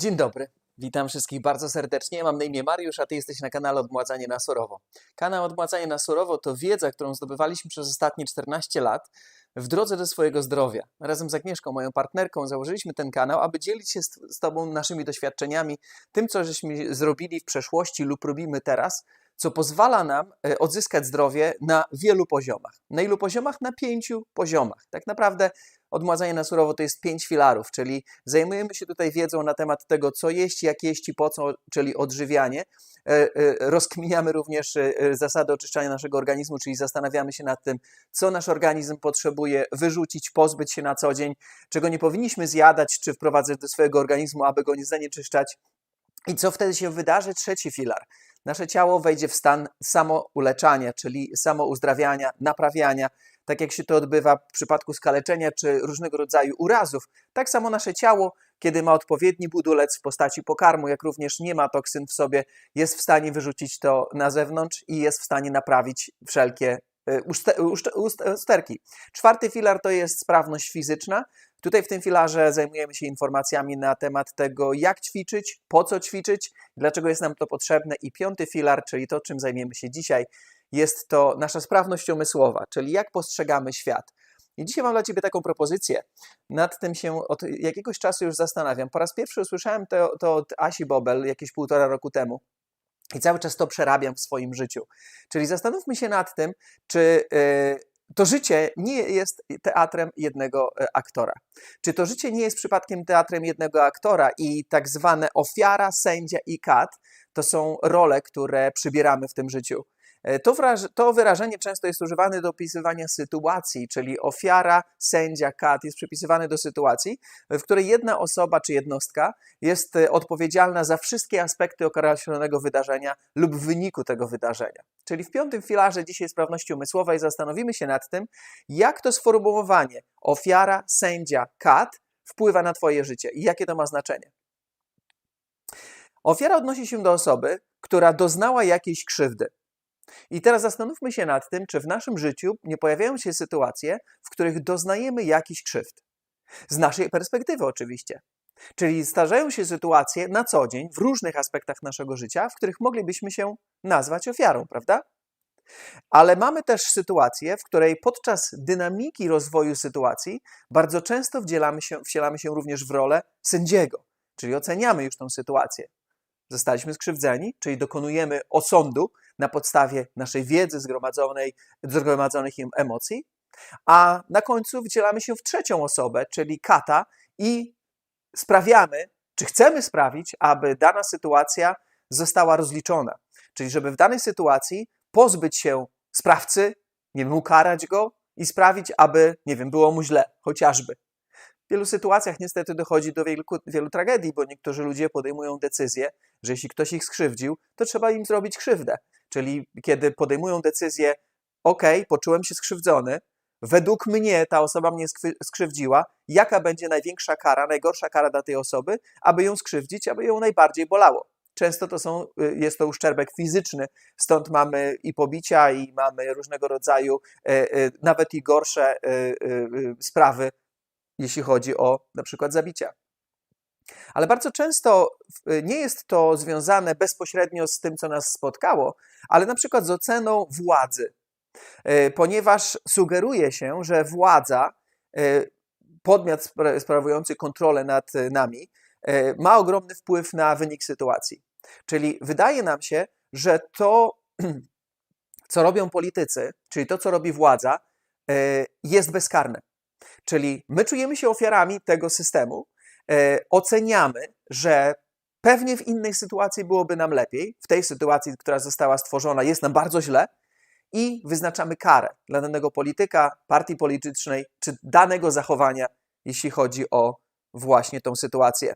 Dzień dobry. Witam wszystkich bardzo serdecznie. Mam na imię Mariusz, a Ty jesteś na kanale Odmładzanie na Surowo. Kanał Odmładzanie na Surowo to wiedza, którą zdobywaliśmy przez ostatnie 14 lat w drodze do swojego zdrowia. Razem z Agnieszką, moją partnerką, założyliśmy ten kanał, aby dzielić się z, z Tobą naszymi doświadczeniami, tym, co żeśmy zrobili w przeszłości lub robimy teraz, co pozwala nam e, odzyskać zdrowie na wielu poziomach. Na ilu poziomach? Na pięciu poziomach. Tak naprawdę odmładzanie na surowo to jest pięć filarów, czyli zajmujemy się tutaj wiedzą na temat tego, co jeść, jak jeść i po co, czyli odżywianie. E, e, Rozkminiamy również e, zasady oczyszczania naszego organizmu, czyli zastanawiamy się nad tym, co nasz organizm potrzebuje wyrzucić, pozbyć się na co dzień, czego nie powinniśmy zjadać czy wprowadzać do swojego organizmu, aby go nie zanieczyszczać. I co wtedy się wydarzy? Trzeci filar. Nasze ciało wejdzie w stan samouleczania, czyli samouzdrawiania, naprawiania, tak jak się to odbywa w przypadku skaleczenia czy różnego rodzaju urazów. Tak samo nasze ciało, kiedy ma odpowiedni budulec w postaci pokarmu, jak również nie ma toksyn w sobie, jest w stanie wyrzucić to na zewnątrz i jest w stanie naprawić wszelkie ust- usterki. Czwarty filar to jest sprawność fizyczna. Tutaj w tym filarze zajmujemy się informacjami na temat tego, jak ćwiczyć, po co ćwiczyć, dlaczego jest nam to potrzebne. I piąty filar, czyli to, czym zajmiemy się dzisiaj, jest to nasza sprawność umysłowa, czyli jak postrzegamy świat. I dzisiaj mam dla Ciebie taką propozycję. Nad tym się od jakiegoś czasu już zastanawiam. Po raz pierwszy usłyszałem to, to od Asi Bobel jakieś półtora roku temu. I cały czas to przerabiam w swoim życiu. Czyli zastanówmy się nad tym, czy yy, to życie nie jest teatrem jednego e, aktora. Czy to życie nie jest przypadkiem teatrem jednego aktora i tak zwane ofiara, sędzia i kat to są role, które przybieramy w tym życiu. E, To, to wyrażenie często jest używane do opisywania sytuacji, czyli ofiara, sędzia, kat jest przypisywane do sytuacji, w której jedna osoba czy jednostka jest e, odpowiedzialna za wszystkie aspekty określonego wydarzenia lub wyniku tego wydarzenia. Czyli w piątym filarze dzisiaj sprawności umysłowej zastanowimy się nad tym, jak to sformułowanie ofiara, sędzia, kat wpływa na Twoje życie i jakie to ma znaczenie. Ofiara odnosi się do osoby, która doznała jakiejś krzywdy. I teraz zastanówmy się nad tym, czy w naszym życiu nie pojawiają się sytuacje, w których doznajemy jakichś krzywd. Z naszej perspektywy, oczywiście. Czyli zdarzają się sytuacje na co dzień, w różnych aspektach naszego życia, w których moglibyśmy się nazwać ofiarą, prawda? Ale mamy też sytuację, w której podczas dynamiki rozwoju sytuacji bardzo często wdzielamy się, wcielamy się również w rolę sędziego, czyli oceniamy już tą sytuację. Zostaliśmy skrzywdzeni, czyli dokonujemy osądu na podstawie naszej wiedzy zgromadzonej, zgromadzonych emocji, a na końcu wcielamy się w trzecią osobę, czyli kata i sprawiamy, czy chcemy sprawić, aby dana sytuacja została rozliczona. Czyli żeby w danej sytuacji pozbyć się sprawcy, nie wiem, ukarać go i sprawić, aby, nie wiem, było mu źle, chociażby. W wielu sytuacjach niestety dochodzi do wielu, wielu tragedii, bo niektórzy ludzie podejmują decyzję, że jeśli ktoś ich skrzywdził, to trzeba im zrobić krzywdę. Czyli kiedy podejmują decyzję, ok, poczułem się skrzywdzony, według mnie ta osoba mnie skrzywdziła, jaka będzie największa kara, najgorsza kara dla tej osoby, aby ją skrzywdzić, aby ją najbardziej bolało. Często to są, y, jest to uszczerbek fizyczny, stąd mamy i pobicia, i mamy różnego rodzaju, e, e, nawet i gorsze e, sprawy, jeśli chodzi o na przykład zabicia. Ale bardzo często w- nie jest to związane bezpośrednio z tym, co nas spotkało, ale na przykład z oceną władzy, E, ponieważ sugeruje się, że władza, e, podmiot spra- sprawujący kontrolę nad nami, ma ogromny wpływ na wynik sytuacji. Czyli wydaje nam się, że to, co robią politycy, czyli to, co robi władza, jest bezkarne. Czyli my czujemy się ofiarami tego systemu, oceniamy, że pewnie w innej sytuacji byłoby nam lepiej, w tej sytuacji, która została stworzona, jest nam bardzo źle i wyznaczamy karę dla danego polityka, partii politycznej czy danego zachowania, jeśli chodzi o właśnie tą sytuację.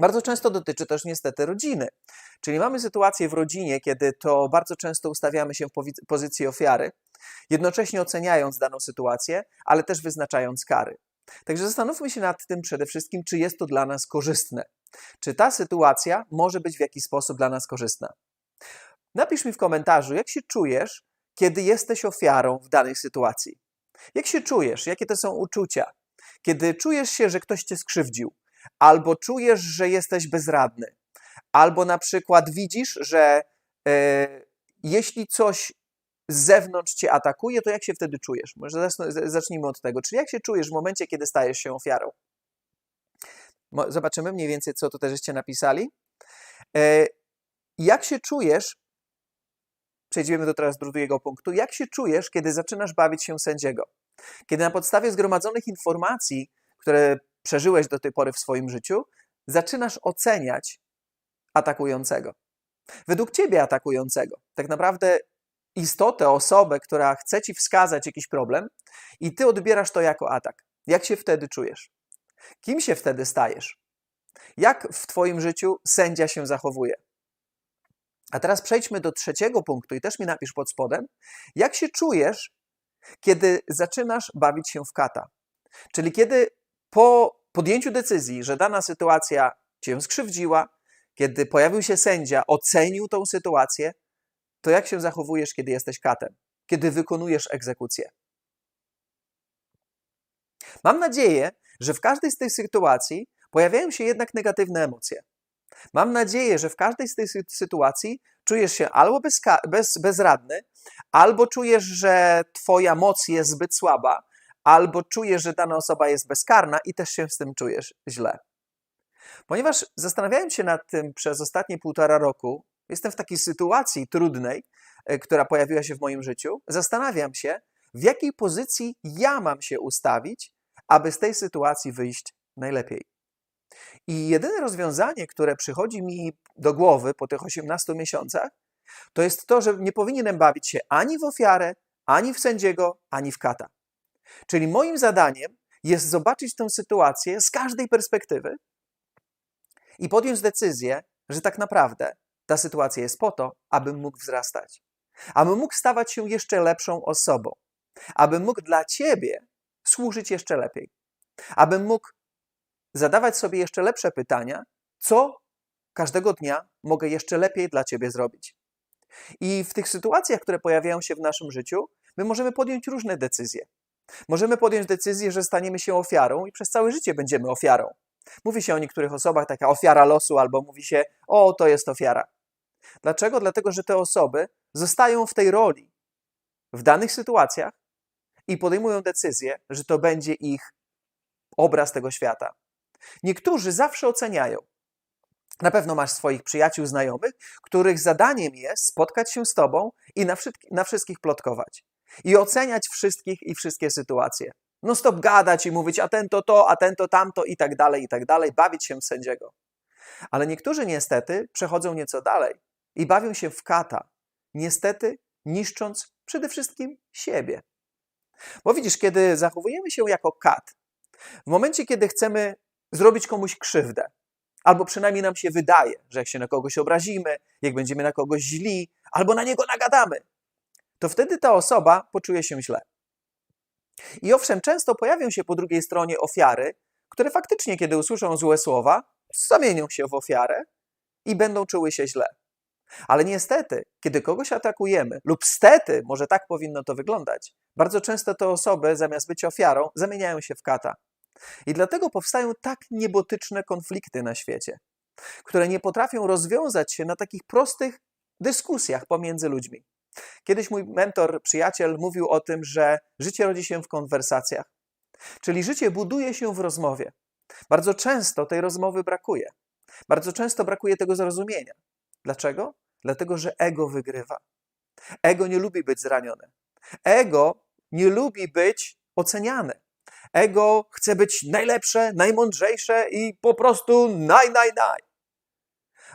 Bardzo często dotyczy też niestety rodziny. Czyli mamy sytuację w rodzinie, kiedy to bardzo często ustawiamy się w pozycji ofiary, jednocześnie oceniając daną sytuację, ale też wyznaczając kary. Także zastanówmy się nad tym przede wszystkim, czy jest to dla nas korzystne. Czy ta sytuacja może być w jakiś sposób dla nas korzystna. Napisz mi w komentarzu, jak się czujesz, kiedy jesteś ofiarą w danej sytuacji. Jak się czujesz? Jakie to są uczucia? Kiedy czujesz się, że ktoś cię skrzywdził, albo czujesz, że jesteś bezradny, albo na przykład widzisz, że e, jeśli coś z zewnątrz cię atakuje, to jak się wtedy czujesz? Może zacznijmy od tego. Czyli jak się czujesz w momencie, kiedy stajesz się ofiarą? Zobaczymy mniej więcej, co tutaj żeście napisali. E, Jak się czujesz, przejdziemy do teraz drugiego punktu, jak się czujesz, kiedy zaczynasz bawić się sędziego? Kiedy na podstawie zgromadzonych informacji, które przeżyłeś do tej pory w swoim życiu, zaczynasz oceniać atakującego. Według ciebie atakującego. Tak naprawdę istotę, osobę, która chce ci wskazać jakiś problem i ty odbierasz to jako atak. Jak się wtedy czujesz? Kim się wtedy stajesz? Jak w twoim życiu sędzia się zachowuje? A teraz przejdźmy do trzeciego punktu i też mi napisz pod spodem. Jak się czujesz, kiedy zaczynasz bawić się w kata? Czyli kiedy po podjęciu decyzji, że dana sytuacja cię skrzywdziła, kiedy pojawił się sędzia, ocenił tą sytuację, to jak się zachowujesz, kiedy jesteś katem? Kiedy wykonujesz egzekucję? Mam nadzieję, że w każdej z tych sytuacji pojawiają się jednak negatywne emocje. Mam nadzieję, że w każdej z tych sy- sytuacji czujesz się albo bezka- bez, bezradny, albo czujesz, że twoja moc jest zbyt słaba, albo czujesz, że dana osoba jest bezkarna i też się z tym czujesz źle. Ponieważ zastanawiając się nad tym przez ostatnie półtora roku, jestem w takiej sytuacji trudnej, e, która pojawiła się w moim życiu, zastanawiam się, w jakiej pozycji ja mam się ustawić, aby z tej sytuacji wyjść najlepiej. I jedyne rozwiązanie, które przychodzi mi do głowy po tych 18 miesiącach, to jest to, że nie powinienem bawić się ani w ofiarę, ani w sędziego, ani w kata. Czyli moim zadaniem jest zobaczyć tę sytuację z każdej perspektywy i podjąć decyzję, że tak naprawdę ta sytuacja jest po to, abym mógł wzrastać, abym mógł stawać się jeszcze lepszą osobą, abym mógł dla Ciebie służyć jeszcze lepiej, abym mógł zadawać sobie jeszcze lepsze pytania, co każdego dnia mogę jeszcze lepiej dla Ciebie zrobić. I w tych sytuacjach, które pojawiają się w naszym życiu, my możemy podjąć różne decyzje. Możemy podjąć decyzję, że staniemy się ofiarą i przez całe życie będziemy ofiarą. Mówi się o niektórych osobach taka ofiara losu, albo mówi się, o, to jest ofiara. Dlaczego? Dlatego, że te osoby zostają w tej roli w danych sytuacjach i podejmują decyzję, że to będzie ich obraz tego świata. Niektórzy zawsze oceniają. Na pewno masz swoich przyjaciół, znajomych, których zadaniem jest spotkać się z tobą i na, wszystk- na wszystkich plotkować. I oceniać wszystkich i wszystkie sytuacje. No stop gadać i mówić, a ten to to, a ten to tamto i tak dalej, i tak dalej, bawić się w sędziego. Ale niektórzy niestety przechodzą nieco dalej i bawią się w kata, niestety niszcząc przede wszystkim siebie. Bo widzisz, kiedy zachowujemy się jako kat, w momencie, kiedy chcemy zrobić komuś krzywdę, albo przynajmniej nam się wydaje, że jak się na kogoś obrazimy, jak będziemy na kogoś źli, albo na niego nagadamy, to wtedy ta osoba poczuje się źle. I owszem, często pojawią się po drugiej stronie ofiary, które faktycznie, kiedy usłyszą złe słowa, zamienią się w ofiarę i będą czuły się źle. Ale niestety, kiedy kogoś atakujemy, lub stety, może tak powinno to wyglądać, bardzo często te osoby, zamiast być ofiarą, zamieniają się w kata. I dlatego powstają tak niebotyczne konflikty na świecie, które nie potrafią rozwiązać się na takich prostych dyskusjach pomiędzy ludźmi. Kiedyś mój mentor, przyjaciel mówił o tym, że życie rodzi się w konwersacjach. Czyli życie buduje się w rozmowie. Bardzo często tej rozmowy brakuje. Bardzo często brakuje tego zrozumienia. Dlaczego? Dlatego, że ego wygrywa. Ego nie lubi być zranione. Ego nie lubi być oceniane. Ego chce być najlepsze, najmądrzejsze i po prostu naj, naj, naj.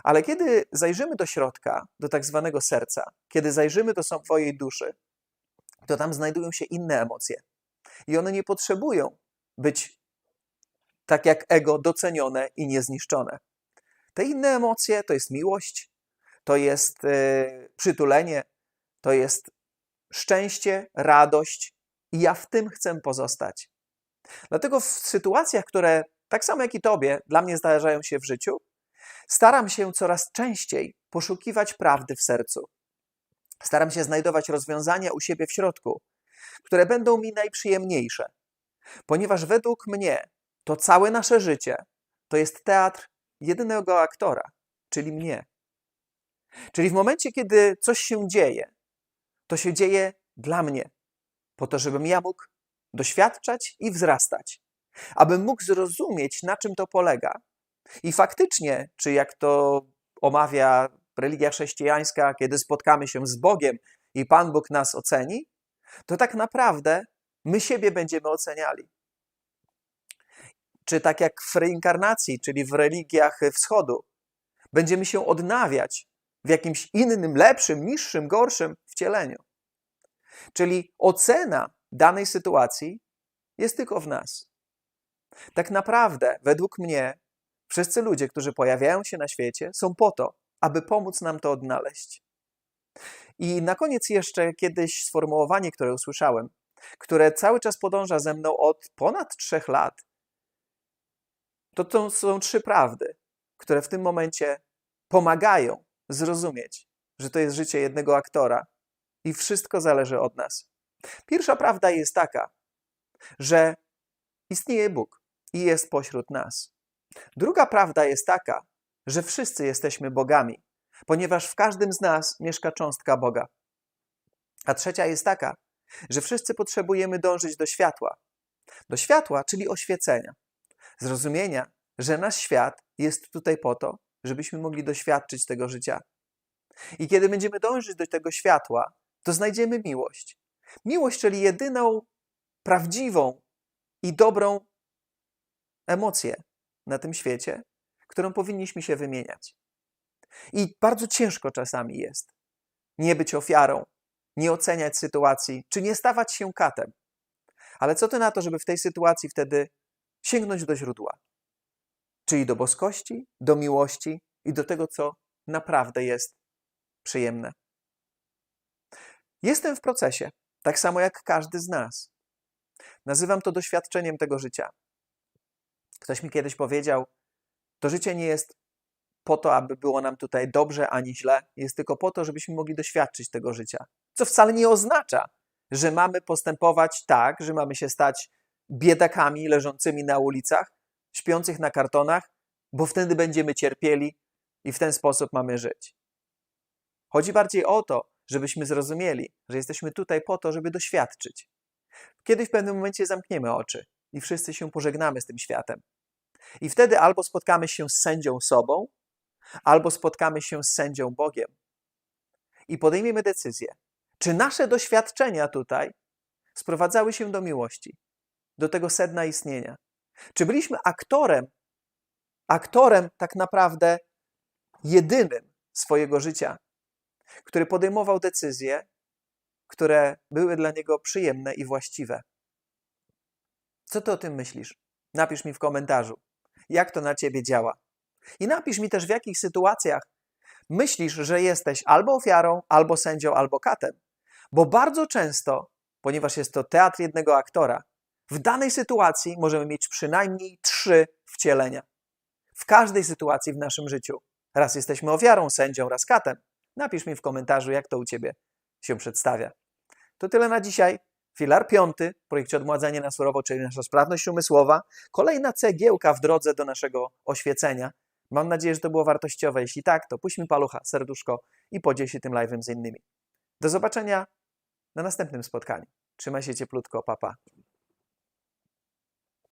Ale kiedy zajrzymy do środka, do tak zwanego serca, kiedy zajrzymy do swojej duszy, to tam znajdują się inne emocje. I one nie potrzebują być tak jak ego docenione i niezniszczone. Te inne emocje to jest miłość, to jest e, przytulenie, to jest szczęście, radość i ja w tym chcę pozostać. Dlatego w sytuacjach, które tak samo jak i tobie, dla mnie zdarzają się w życiu, staram się coraz częściej poszukiwać prawdy w sercu. Staram się znajdować rozwiązania u siebie w środku, które będą mi najprzyjemniejsze, ponieważ według mnie to całe nasze życie to jest teatr jedynego aktora, czyli mnie. Czyli w momencie, kiedy coś się dzieje, to się dzieje dla mnie, po to, żebym ja mógł doświadczać i wzrastać, abym mógł zrozumieć, na czym to polega. I faktycznie, czy jak to omawia religia chrześcijańska, kiedy spotkamy się z Bogiem i Pan Bóg nas oceni, to tak naprawdę my siebie będziemy oceniali. Czy tak jak w reinkarnacji, czyli w religiach wschodu, będziemy się odnawiać w jakimś innym, lepszym, niższym, gorszym wcieleniu. Czyli ocena danej sytuacji jest tylko w nas. Tak naprawdę, według mnie, wszyscy ludzie, którzy pojawiają się na świecie, są po to, aby pomóc nam to odnaleźć. I na koniec jeszcze kiedyś sformułowanie, które usłyszałem, które cały czas podąża ze mną od ponad trzech lat. To, to są trzy prawdy, które w tym momencie pomagają zrozumieć, że to jest życie jednego aktora i wszystko zależy od nas. Pierwsza prawda jest taka, że istnieje Bóg i jest pośród nas. Druga prawda jest taka, że wszyscy jesteśmy bogami, ponieważ w każdym z nas mieszka cząstka Boga. A trzecia jest taka, że wszyscy potrzebujemy dążyć do światła. Do światła, czyli oświecenia. Zrozumienia, że nasz świat jest tutaj po to, żebyśmy mogli doświadczyć tego życia. I kiedy będziemy dążyć do tego światła, to znajdziemy miłość. Miłość, czyli jedyną prawdziwą i dobrą emocję na tym świecie, którą powinniśmy się wymieniać. I bardzo ciężko czasami jest nie być ofiarą, nie oceniać sytuacji, czy nie stawać się katem. Ale co ty na to, żeby w tej sytuacji wtedy sięgnąć do źródła? Czyli do boskości, do miłości i do tego, co naprawdę jest przyjemne. Jestem w procesie, tak samo jak każdy z nas. Nazywam to doświadczeniem tego życia. Ktoś mi kiedyś powiedział, to życie nie jest po to, aby było nam tutaj dobrze ani źle, jest tylko po to, żebyśmy mogli doświadczyć tego życia. Co wcale nie oznacza, że mamy postępować tak, że mamy się stać biedakami leżącymi na ulicach, śpiących na kartonach, bo wtedy będziemy cierpieli i w ten sposób mamy żyć. Chodzi bardziej o to, żebyśmy zrozumieli, że jesteśmy tutaj po to, żeby doświadczyć. Kiedyś w pewnym momencie zamkniemy oczy i wszyscy się pożegnamy z tym światem. I wtedy albo spotkamy się z sędzią sobą, albo spotkamy się z sędzią Bogiem. I podejmiemy decyzję, czy nasze doświadczenia tutaj sprowadzały się do miłości, do tego sedna istnienia. Czy byliśmy aktorem, aktorem tak naprawdę jedynym swojego życia, który podejmował decyzje, które były dla niego przyjemne i właściwe. Co ty o tym myślisz? Napisz mi w komentarzu, jak to na ciebie działa. I napisz mi też, w jakich sytuacjach myślisz, że jesteś albo ofiarą, albo sędzią, albo katem. Bo bardzo często, ponieważ jest to teatr jednego aktora, w danej sytuacji możemy mieć przynajmniej trzy wcielenia. W każdej sytuacji w naszym życiu. Raz jesteśmy ofiarą, sędzią, raz katem. Napisz mi w komentarzu, jak to u Ciebie się przedstawia. To tyle na dzisiaj. Filar piąty w projekcie Odmładzanie na surowo, czyli nasza sprawność umysłowa. Kolejna cegiełka w drodze do naszego oświecenia. Mam nadzieję, że to było wartościowe. Jeśli tak, to puść mi palucha, serduszko i podziel się tym live'em z innymi. Do zobaczenia na następnym spotkaniu. Trzymaj się cieplutko, papa.